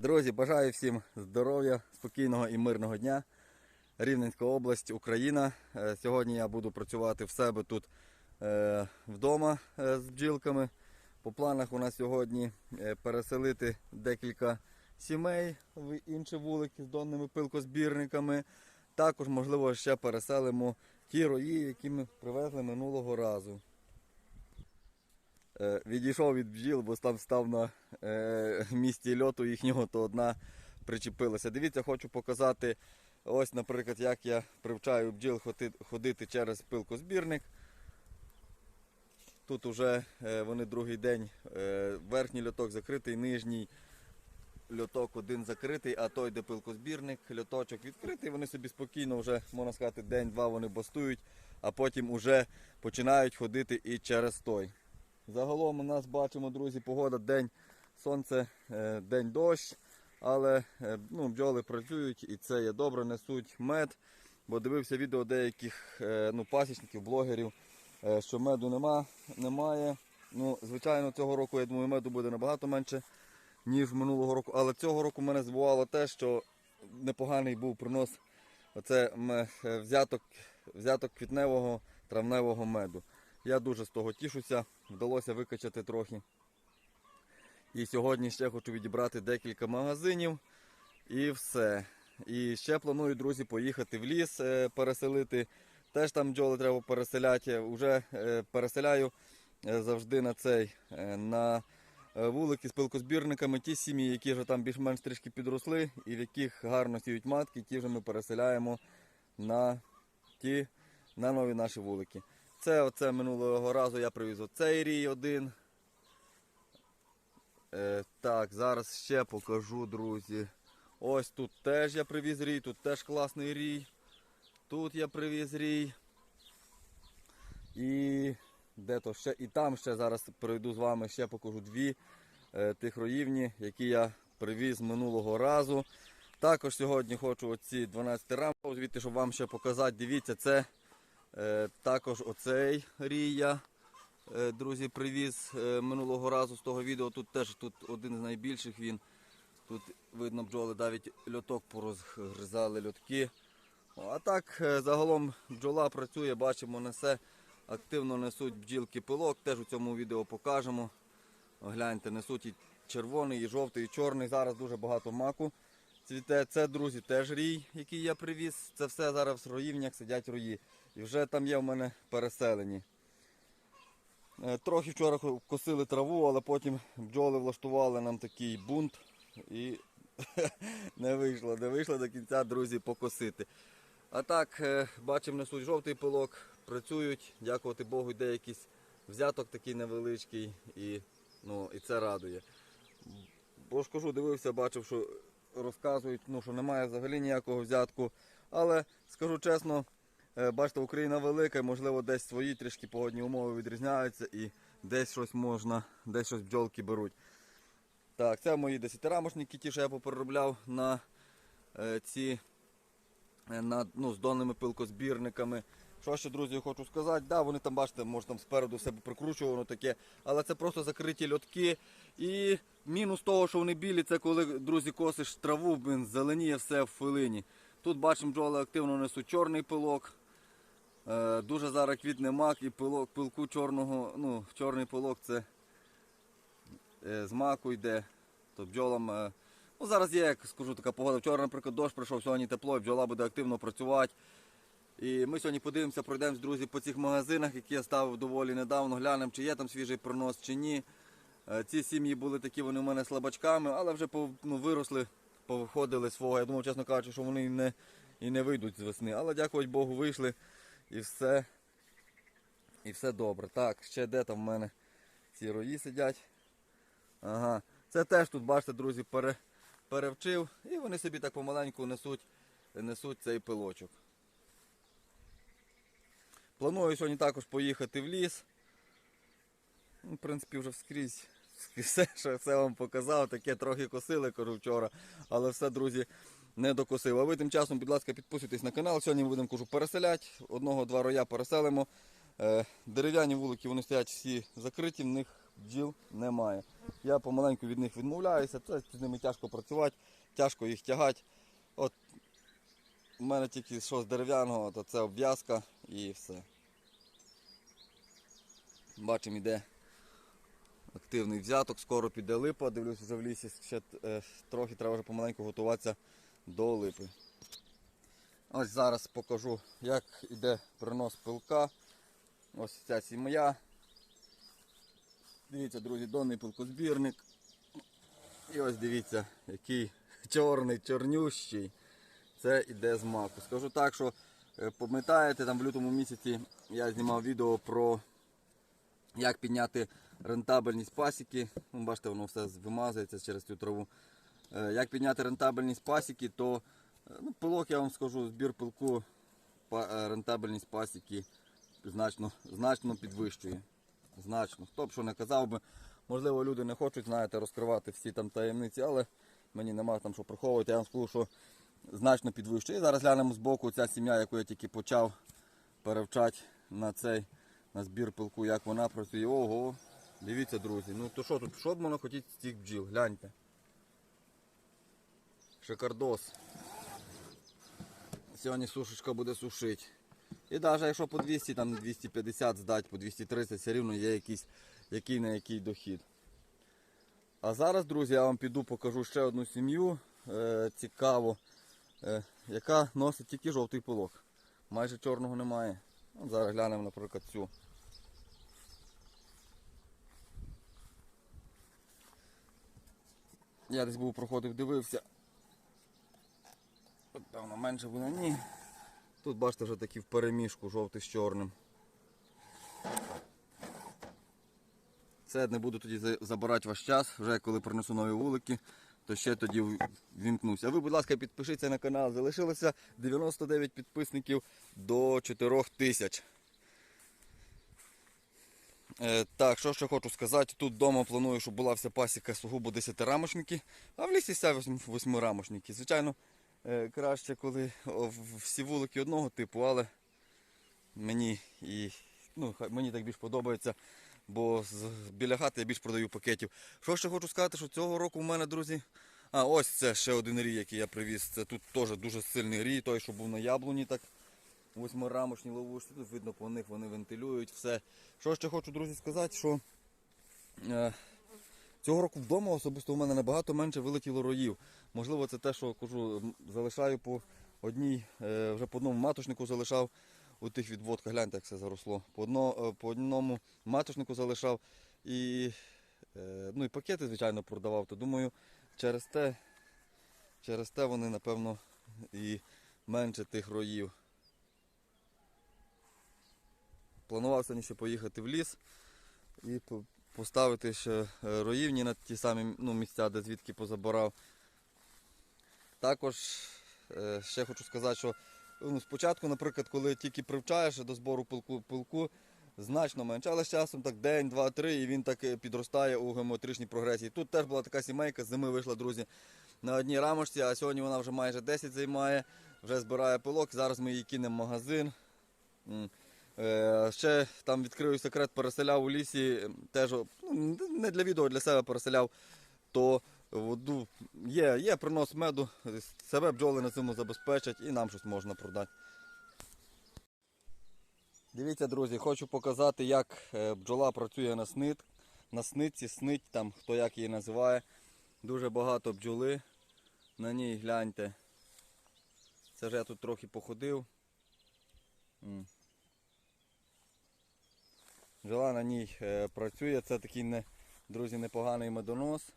Друзі, бажаю всім здоров'я, спокійного і мирного дня. Рівненська область, Україна. Е, Сьогодні я буду працювати в себе тут е, вдома е, з бджілками. По планах у нас сьогодні переселити декілька сімей в інші вулики з донними пилкозбірниками. Також, можливо, ще переселимо ті рої, які ми привезли минулого разу. Е, Відійшов від бджіл, бо там став на е, місці льоту їхнього, то одна причепилася. Дивіться, хочу показати, ось, наприклад, як я привчаю бджіл ходити через пилкозбірник. Тут вже е, вони другий день, верхній льоток закритий, нижній льоток один закритий, а той, де пилкозбірник, льоточок відкритий. Вони собі спокійно вже, можна сказати, день-два вони бастують, а потім вже починають ходити і через той. Загалом у нас бачимо, друзі, погода день сонце, е, день дощ, але е, ну, бджоли працюють і це є добре, несуть мед. Бо дивився відео деяких е, ну, пасічників, блогерів, що меду нема, немає. Ну, звичайно, цього року, я думаю, меду буде набагато менше, ніж минулого року. Але цього року мене здивувало те, що непоганий був принос оце взяток, взяток квітневого травневого меду. Я дуже з того тішуся, вдалося викачати трохи. І сьогодні ще хочу відібрати декілька магазинів і все. І ще планую, друзі, поїхати в ліс е, переселити. Теж там бджоли треба переселяти. Уже е, переселяю е, завжди на цей на вулики з пилкозбірниками. Ті сім'ї, які вже там більш-менш трішки підросли, і в яких гарно сіють матки, ті вже ми переселяємо на ті на нові наші вулики. Це оце минулого разу я привіз оцей рій один. Е, так, зараз ще покажу, друзі. Ось тут теж я привіз рій, тут теж класний рій. Тут я привіз рій. І де то ще, і там ще зараз пройду з вами, ще покажу дві е, тих роївні, які я привіз минулого разу. Також сьогодні хочу оці 12 рам, звідти, щоб вам ще показати. Дивіться, це також оцей рій я, е, друзі, привіз е, минулого разу з того відео. Тут теж тут один з найбільших він. Тут видно бджоли навіть льоток порозгризали льотки. А так е, загалом бджола працює, бачимо, несе. Активно несуть бджілки пилок, теж у цьому відео покажемо. Гляньте, несуть і червоний, і жовтий, і чорний. Зараз дуже багато маку. Цвіте. Це, друзі, теж рій, який я привіз. Це все зараз в роївнях сидять рої. І вже там є в мене переселені. Е, Трохи вчора косили траву, але потім бджоли влаштували нам такий бунт і не вийшло, не вийшло до кінця, друзі, покосити. А так, е, бачимо, несуть жовтий пилок, працюють, дякувати Богу, йде якийсь взяток такий невеличкий і, ну, і це радує. Бо ж кажу, дивився, бачив, що розказують, ну, що немає взагалі ніякого взятку. Але скажу чесно, Бачите, Україна велика, можливо, десь свої трішки погодні умови відрізняються і десь щось можна, десь щось бджолки беруть. Так, це мої десятирамошники, ті, що я попереробляв на е, ці е, на, ну, з донними пилкозбірниками. Що ще, друзі, хочу сказати, да, вони там, бачите, може там спереду все прикручувано таке, але це просто закриті льотки. І мінус того, що вони білі, це коли, друзі, косиш траву, зеленіє все в хвилині. Тут бачимо, бджоли активно несуть чорний пилок. Е, Дуже зараз квітне мак і пилок, пилку чорного, ну, чорний пилок це е, з маку йде. То бджолам. е, Ну, зараз є, як скажу, така погода. Вчора, наприклад, дощ прийшов, сьогодні тепло, і бджола буде активно працювати. І ми сьогодні подивимося, пройдемось, друзі, по цих магазинах, які я ставив доволі недавно, глянемо, чи є там свіжий пронос, чи ні. Ці сім'ї були такі, вони у мене слабачками, але вже ну, виросли, повиходили свого. Я думав, чесно кажучи, що вони і не, і не вийдуть з весни. Але дякувати Богу, вийшли і все. І все добре. Так, ще де там в мене ці рої сидять. Ага. Це теж тут, бачите, друзі, пере, перевчив. І вони собі так помаленьку несуть, несуть цей пилочок. Планую сьогодні також поїхати в ліс. Ну, в принципі, вже вскрізь все, що все вам показав, таке трохи косили, кажу вчора, але все, друзі, не докосив. А ви тим часом, будь ласка, підписуйтесь на канал. Сьогодні ми будемо кажу, переселяти. Одного-два роя переселимо. Е, Дерев'яні вулики вони стоять всі закриті, в них бджіл немає. Я помаленьку від них відмовляюся, це з ними тяжко працювати, тяжко їх тягати. От у мене тільки що з дерев'яного, то це обв'язка і все. Бачимо, іде активний взяток, скоро піде липа, дивлюсь, вже в лісі ще е, трохи треба вже помаленьку готуватися до липи. Ось зараз покажу, як іде принос пилка. Ось ця сім'я. Дивіться, друзі, донний пилкозбірник. І ось дивіться, який чорний, чорнющий. Це іде з маку. Скажу так, що е, пам'ятаєте, там в лютому місяці я знімав відео про як підняти рентабельність пасіки. Ну, бачите, воно все вимазується через цю траву. Е, Як підняти рентабельність пасіки, то е, ну, пилок, я вам скажу, збір пилку е, рентабельність пасіки значно, значно підвищує. Значно. Хто б що не казав би, можливо, люди не хочуть, знаєте, розкривати всі там таємниці, але мені нема там що приховувати. Я вам скажу, що значно підвищує. І зараз глянемо з боку ця сім'я, яку я тільки почав перевчати на цей на збір пилку, як вона працює. Ого, дивіться, друзі. Ну то що тут, що б воно хотіти з цих бджіл? Гляньте. Шикардос. Сьогодні сушечка буде сушити. І навіть якщо по 200, там 250 здати, по 230, все рівно є якийсь який на який дохід. А зараз, друзі, я вам піду покажу ще одну сім'ю е, цікаву, е, яка носить тільки жовтий пилок. Майже чорного немає. От зараз глянемо, наприклад, цю. Я десь був проходив, дивився. От, певно, менше буде. Ні. Тут бачите вже такі в переміжку жовтий з чорним. Це не буду тоді забирати ваш час, вже коли принесу нові вулики, то ще тоді вімкнуся. А ви, будь ласка, підпишіться на канал. Залишилося 99 підписників до 4000 тисяч. Е, так, що ще хочу сказати, тут вдома планую, щоб була вся пасіка сугубо 10 рамочники, а в лісі вся 8 рамочники. Звичайно, краще, коли всі вулики одного типу, але мені і ну, мені так більш подобається, бо біля хати я більш продаю пакетів. Що ще хочу сказати, що цього року в мене, друзі. А, ось це ще один рій, який я привіз. Це тут теж дуже сильний рій, той, що був на яблуні, так восьмирамочні ловушки. Тут видно по них вони вентилюють все. Що ще хочу, друзі, сказати, що е, цього року вдома особисто у мене набагато менше вилетіло роїв. Можливо, це те, що кажу, залишаю по одній, е, вже по одному маточнику залишав у тих відводках. Гляньте, як все заросло. По, одно, е, по одному маточнику залишав і, е, ну, і пакети, звичайно, продавав. То думаю, через те, через те вони, напевно, і менше тих роїв. Планував сьогодні ще поїхати в ліс і поставити ще е, роївні на ті самі ну, місця, де звідки позабирав. Також е, ще хочу сказати, що ну, спочатку, наприклад, коли тільки привчаєш до збору пилку, пилку значно менше, але з часом так день, два, три, і він так е, підростає у геометричній прогресії. Тут теж була така сімейка, з зими вийшла, друзі, на одній рамочці, а сьогодні вона вже майже 10 займає, вже збирає пилок. Зараз ми її кинемо в магазин. Е, Ще там відкрию секрет, переселяв у лісі, ем, теж ну, не для відео, а для себе переселяв, то воду є, є принос меду, себе бджоли на цьому забезпечать і нам щось можна продати. Дивіться, друзі, хочу показати, як е, бджола працює на снит, на снитці, снить, там хто як її називає. Дуже багато бджоли. На ній гляньте. Це вже я тут трохи походив. Бджола на ній е, працює. Це такий, не, друзі, непоганий медонос.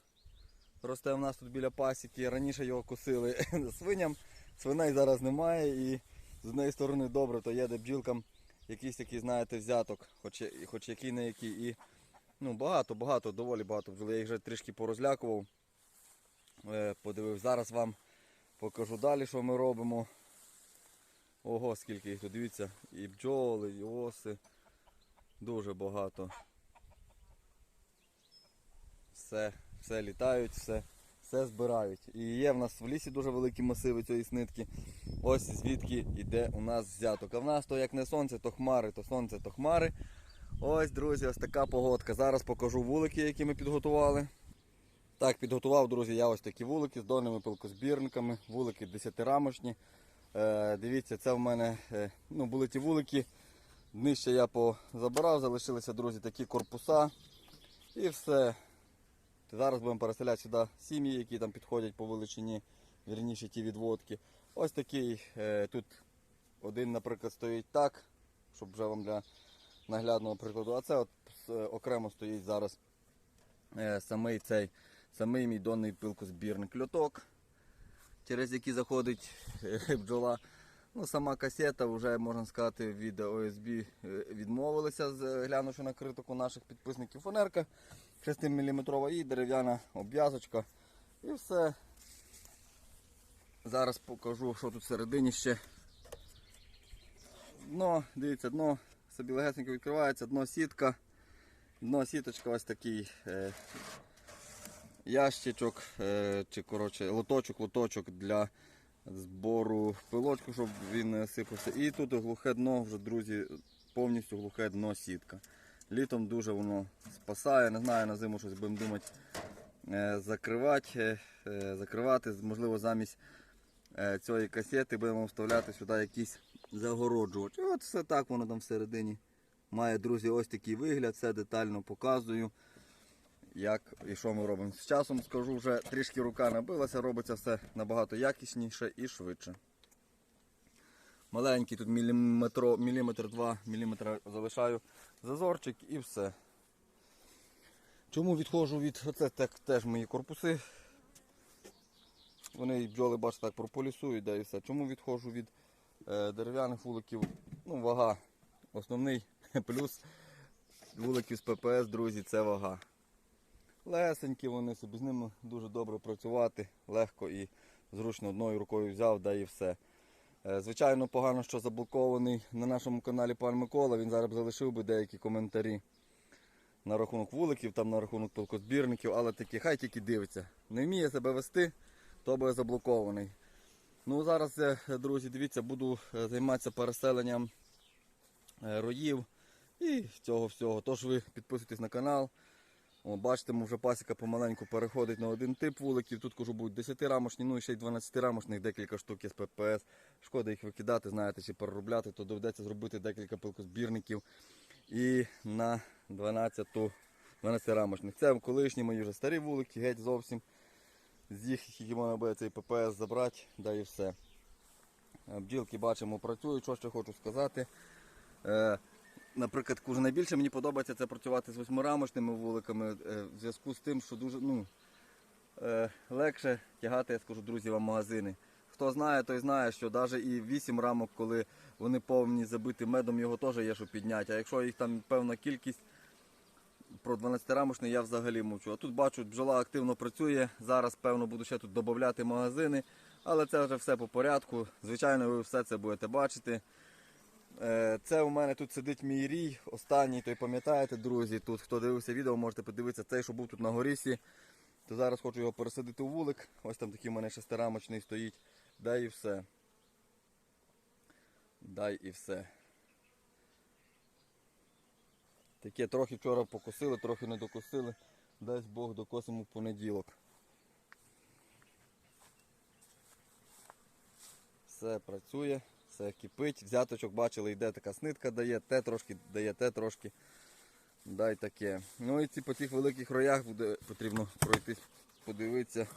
Росте в нас тут біля пасіки. Раніше його косили свиням. Свиней зараз немає і з однієї сторони добре, то є де бджілкам якийсь такий, знаєте, взяток, хоч, хоч який не який. І ну, багато, багато, доволі багато бджоли. Я їх вже трішки порозлякував. Е, Подивив. Зараз вам покажу далі, що ми робимо. Ого, скільки їх тут, дивіться, і бджоли, і оси. Дуже багато. Все, все літають, все, все збирають. І є в нас в лісі дуже великі масиви цієї снитки. Ось звідки йде у нас взяток. А в нас то як не сонце, то хмари, то сонце, то хмари. Ось, друзі, ось така погодка. Зараз покажу вулики, які ми підготували. Так, підготував, друзі, я ось такі вулики з донними пилкозбірниками, вулики 10-рамочні. Е, дивіться, це в мене е, ну, були ті вулики. Днище я позабирав, залишилися, друзі, такі корпуса. І все. Зараз будемо переселяти сюди сім'ї, які там підходять по величині, вірніше ті відводки. Ось такий е, тут один, наприклад, стоїть так, щоб вже вам для наглядного прикладу. А це от е, окремо стоїть зараз е, самий цей самий мій донний пилкозбірник льоток, через який заходить бджола. Ну, сама касета вже, можна сказати, від ОСБ е, відмовилися, з- глянувши на критику наших підписників. Фанерка 6 мм і дерев'яна обв'язочка. І все. Зараз покажу, що тут всередині ще. Дно, дивіться, дно собі легесенько відкривається, дно сітка. Дно сіточка ось такий е, ящичок, е, чи коротше, лоточок, лоточок для збору пилочку, щоб він не сипався. І тут глухе дно, вже, друзі, повністю глухе дно сітка. Літом дуже воно спасає, не знаю, на зиму щось будемо думати е, закривати, е, е, закривати, можливо, замість цієї касети будемо вставляти сюди якісь загороджувач. І от все так воно там всередині має, друзі, ось такий вигляд, все детально показую. Як і що ми робимо. З часом скажу, вже трішки рука набилася, робиться все набагато якісніше і швидше. Маленький тут міліметро, міліметр 2 міліметра залишаю зазорчик і все. Чому відходжу від оце так, теж мої корпуси. Вони бджоли, бачите, так прополісують, да, і все. Чому відходжу від е, дерев'яних вуликів? Ну, вага. Основний плюс вуликів з ППС, друзі, це вага. Лесенькі вони собі з ними дуже добре працювати, легко і зручно одною рукою взяв, да і все. Е, Звичайно, погано, що заблокований на нашому каналі пан Микола. Він зараз залишив би деякі коментарі на рахунок вуликів, там на рахунок пилкозбірників, але такі, хай тільки дивиться. Не вміє себе вести, то буде заблокований. Ну зараз, е, друзі, дивіться, буду е, займатися переселенням роїв і цього всього. Тож ви підписуйтесь на канал. О, бачите, вже пасіка помаленьку переходить на один тип вуликів. Тут кажу, будуть 10 рамочні, ну і ще й 12 рамочних, декілька штук із ППС. Шкода їх викидати, знаєте, чи переробляти, то доведеться зробити декілька пилкозбірників. І на 12 12 рамочних. Це колишні мої вже старі вулики, геть зовсім. З їх, які можна буде цей ППС забрати, да і все. Е, Бджілки бачимо працюють, що ще хочу сказати. Наприклад, каже, найбільше мені подобається це працювати з восьмирамочними вуликами е, в зв'язку з тим, що дуже ну, е, легше тягати, я скажу, друзі, вам магазини. Хто знає, той знає, що навіть і 8 рамок, коли вони повні забиті медом, його теж є що підняти. А якщо їх там певна кількість, про 12-рамочний я взагалі мовчу. А тут бачу, бджола активно працює. Зараз, певно, буду ще тут додати магазини, але це вже все по порядку. Звичайно, ви все це будете бачити. Е, Це у мене тут сидить мій рій, останній, той пам'ятаєте, друзі. Тут хто дивився відео, можете подивитися цей, що був тут на горісі. То зараз хочу його пересадити у вулик. Ось там такий у мене шестирамочний стоїть. Дай і все. Дай і все. Таке трохи вчора покосили, трохи не докосили. Дасть Бог докосимо в понеділок. Все працює, все кипить. Взяточок бачили, йде така снитка дає, те трошки дає, те трошки. Дай таке. Ну і ці по цих великих роях буде потрібно пройтись, подивитися.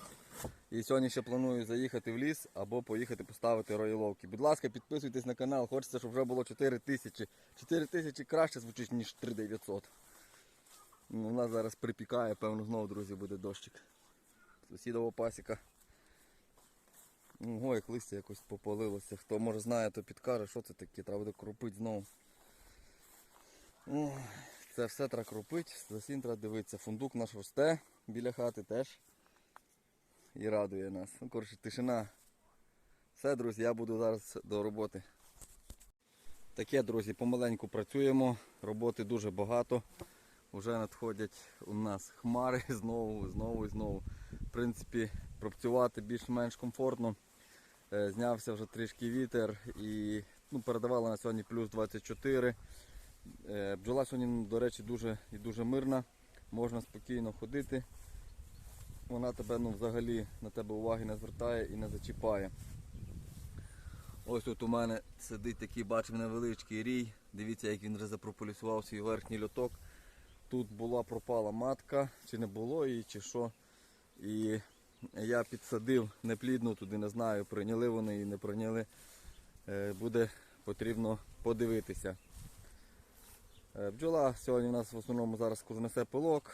І сьогодні ще планую заїхати в ліс або поїхати поставити роїловки. Будь ласка, підписуйтесь на канал. Хочеться, щоб вже було 4 тисячі. 4 тисячі краще звучить, ніж 3900. Ну, у нас зараз припікає, певно, знову, друзі, буде дощик. Сусідова пасіка. Ого, як листя якось попалилося. Хто може знає, то підкаже, що це таке, треба буде кропити знову. Ой, це все треба кропити, за всім треба дивитися. Фундук наш росте біля хати теж. І радує нас. Ну, коротше, тишина. Все, друзі, я буду зараз до роботи. Таке, друзі, помаленьку працюємо. Роботи дуже багато. Вже надходять у нас хмари знову, знову і знову. В принципі, працювати більш-менш комфортно. Е, Знявся вже трішки вітер і ну, передавали на сьогодні плюс 24. Е, Бджола сьогодні, до речі, дуже і дуже мирна. Можна спокійно ходити. Вона тебе ну, взагалі на тебе уваги не звертає і не зачіпає. Ось тут у мене сидить такий, бачимо, невеличкий рій. Дивіться, як він вже запрополісував свій верхній льоток. Тут була пропала матка, чи не було її, чи що. І я підсадив неплідну, туди не знаю, прийняли вони її, не прийняли. Е, Буде потрібно подивитися. Е, Бджола сьогодні у нас в основному зараз несе пилок,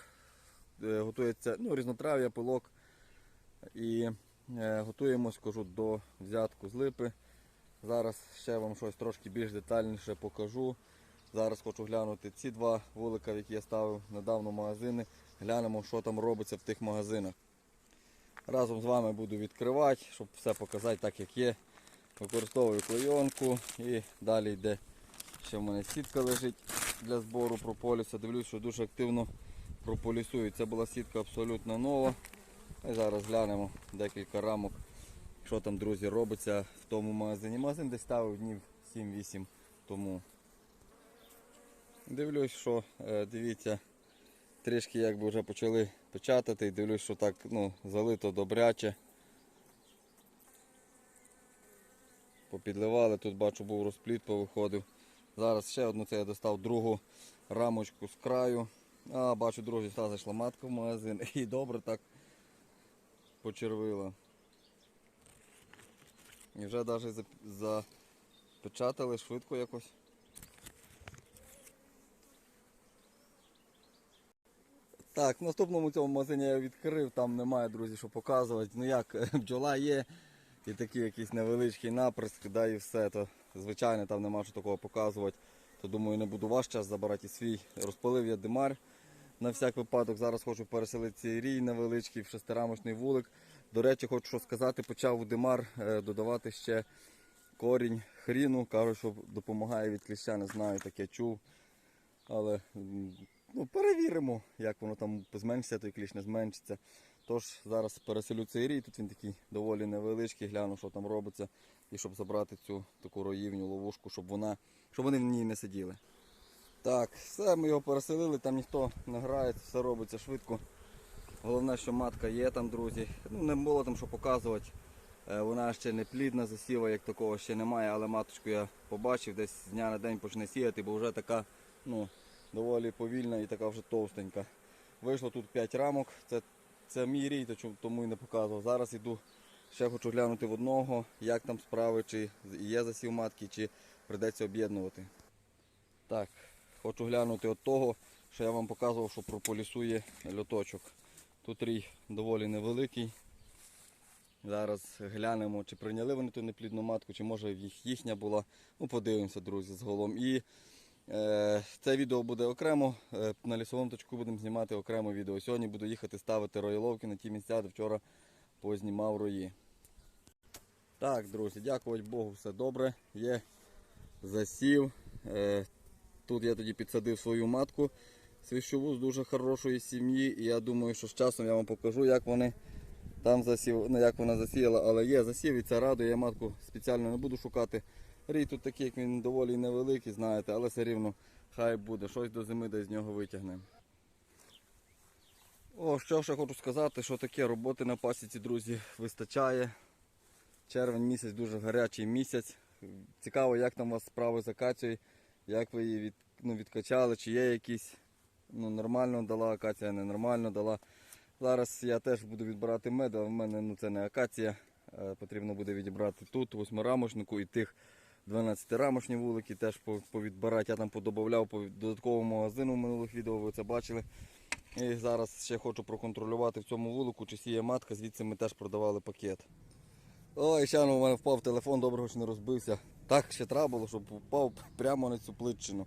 е, готується ну, різнотрав'я, пилок. І готуємось кажу, до взятку з липи. Зараз ще вам щось трошки більш детальніше покажу. Зараз хочу глянути ці два вулика, які я ставив недавно в магазини. Глянемо, що там робиться в тих магазинах. Разом з вами буду відкривати, щоб все показати так, як є. Використовую клейонку і далі йде. Ще в мене сітка лежить для збору прополіса. Дивлюсь, що дуже активно прополісують. Це була сітка абсолютно нова. І зараз глянемо декілька рамок, що там, друзі, робиться в тому магазині. Магазин десь ставив днів 7-8 тому. Дивлюсь, що е, дивіться, трішки якби вже почали печатати. і Дивлюсь, що так ну, залито добряче. Попідливали, тут бачу був розпліт, повиходив. Зараз ще одну це я достав другу рамочку з краю. А, бачу, друзі, та зайшла матка в магазин і добре так почервила. І вже навіть запечатали швидко якось. Так, в наступному цьому магазині я відкрив, там немає, друзі, що показувати. Ну як, бджола є і такий якийсь невеличкий наприск, да і все. То звичайно там нема що такого показувати. То думаю, не буду ваш час забирати свій. Розпалив я димар на всяк випадок. Зараз хочу переселити цей рій невеличкий в шестирамочний вулик. До речі, хочу що сказати, почав у димар е, додавати ще корінь хріну. Кажуть, що допомагає від кліща, не знаю, таке чув. Але ну, перевіримо, як воно там зменшиться, той кліщ не зменшиться. Тож зараз переселю цей рій, тут він такий доволі невеличкий, гляну, що там робиться, і щоб забрати цю таку роївню ловушку, щоб вона, щоб вони в ній не сиділи. Так, все, ми його переселили, там ніхто не грає, все робиться швидко. Головне, що матка є там, друзі. Ну, не було там що показувати. Е, Вона ще не плідна, засіва, як такого ще немає, але маточку я побачив, десь з дня на день почне сіяти, бо вже така ну, доволі повільна і така вже товстенька. Вийшло тут 5 рамок, це, це мій рій, тому і не показував. Зараз іду, ще хочу глянути в одного, як там справи, чи є засів матки, чи прийдеться об'єднувати. Так, хочу глянути от того, що я вам показував, що прополісує льоточок. Тут рій доволі невеликий. Зараз глянемо, чи прийняли вони ту неплідну матку, чи може їх їхня була. Ну, подивимося, друзі, зголом. І це відео буде окремо. Е, на лісовому точку будемо знімати окремо відео. Сьогодні буду їхати ставити роїловки на ті місця, де вчора познімав рої. Так, друзі, дякувати Богу, все добре. Є засів. Е, тут я тоді підсадив свою матку свіщову з дуже хорошої сім'ї. І я думаю, що з часом я вам покажу, як вони там засів, ну як вона засіяла, але є засів і це радує. Я матку спеціально не буду шукати. Рій тут такий, як він доволі невеликий, знаєте, але все рівно хай буде. Щось до зими десь з нього витягнемо. О, що ще хочу сказати, що таке роботи на пасіці, друзі, вистачає. Червень місяць дуже гарячий місяць. Цікаво, як там у вас справи з акацією, як ви її від, ну, відкачали, чи є якісь ну, нормально дала акація, ненормально дала. Зараз я теж буду відбирати мед, а в мене ну, це не акація. Потрібно буде відібрати тут, восьмирамочнику і тих 12-рамочні вулики теж по- повідбирати. Я там подобавляв по додатковому магазину в минулих відео, ви це бачили. І зараз ще хочу проконтролювати в цьому вулику, чи сіє матка, звідси ми теж продавали пакет. Ой, ще ну, у мене впав телефон, добре, що не розбився. Так ще треба було, щоб впав прямо на цю плитчину.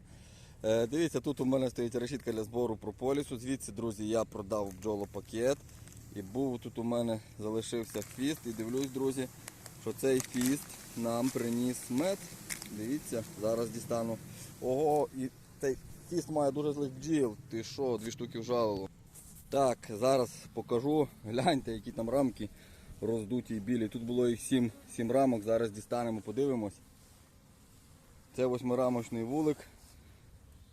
Е, дивіться, тут у мене стоїть решітка для збору прополісу. Звідси, друзі, я продав бджолопакет. І був тут у мене залишився хвіст. І дивлюсь, друзі, що цей хвіст нам приніс мед. Дивіться, зараз дістану. Ого, і цей хвіст має дуже злих бджіл. Ти що, дві штуки вжалило. Так, зараз покажу. Гляньте, які там рамки роздуті і білі. Тут було їх 7, 7 рамок, зараз дістанемо, подивимось. Це восьмирамочний вулик.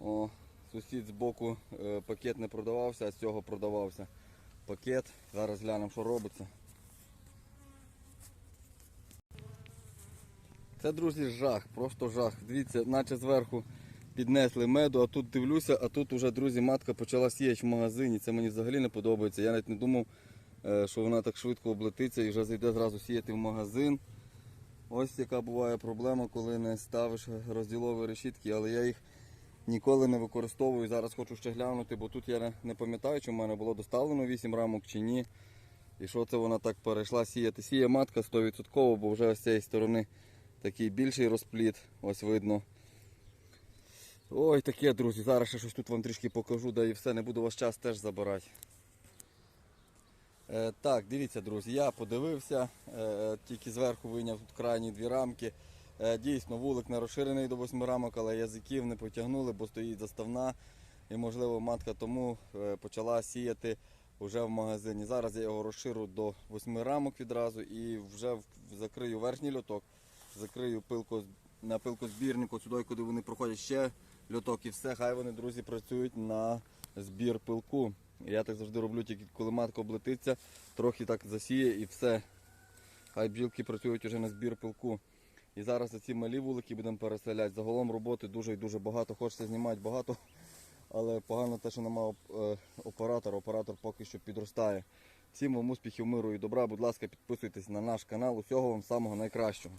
О, сусід з боку е, пакет не продавався, а з цього продавався пакет. Зараз глянемо, що робиться. Це, друзі, жах, просто жах. Дивіться, наче зверху піднесли меду, а тут дивлюся, а тут уже, друзі, матка почала сіяти в магазині. Це мені взагалі не подобається. Я навіть не думав, е, що вона так швидко облетиться і вже зайде зразу сіяти в магазин. Ось яка буває проблема, коли не ставиш розділові решітки, але я їх ніколи не використовую. Зараз хочу ще глянути, бо тут я не пам'ятаю, чи в мене було доставлено 8 рамок чи ні. І що це вона так перейшла сіяти. Сіє матка 100%, бо вже з цієї сторони такий більший розпліт, ось видно. Ой, таке, друзі, зараз ще щось тут вам трішки покажу, да і все, не буду ваш час теж забирати. Е, так, дивіться, друзі, я подивився, е, тільки зверху вийняв тут крайні дві рамки. Е, дійсно, вулик не розширений до 8 рамок, але язиків не потягнули, бо стоїть заставна. І, можливо, матка тому е, почала сіяти вже в магазині. Зараз я його розширю до 8 рамок відразу і вже закрию верхній льоток, закрию пилку на пилкозбірнику, сюди, куди вони проходять ще льоток і все. Хай вони, друзі, працюють на збір пилку. Я так завжди роблю, тільки коли матка облетиться, трохи так засіє і все. Хай бджілки працюють вже на збір пилку. І зараз ці малі вулики будемо переселяти. Загалом роботи дуже і дуже багато. Хочеться знімати багато, але погано те, що немає е, оператора. Оператор поки що підростає. Всім вам успіхів, миру і добра. Будь ласка, підписуйтесь на наш канал. Усього вам самого найкращого.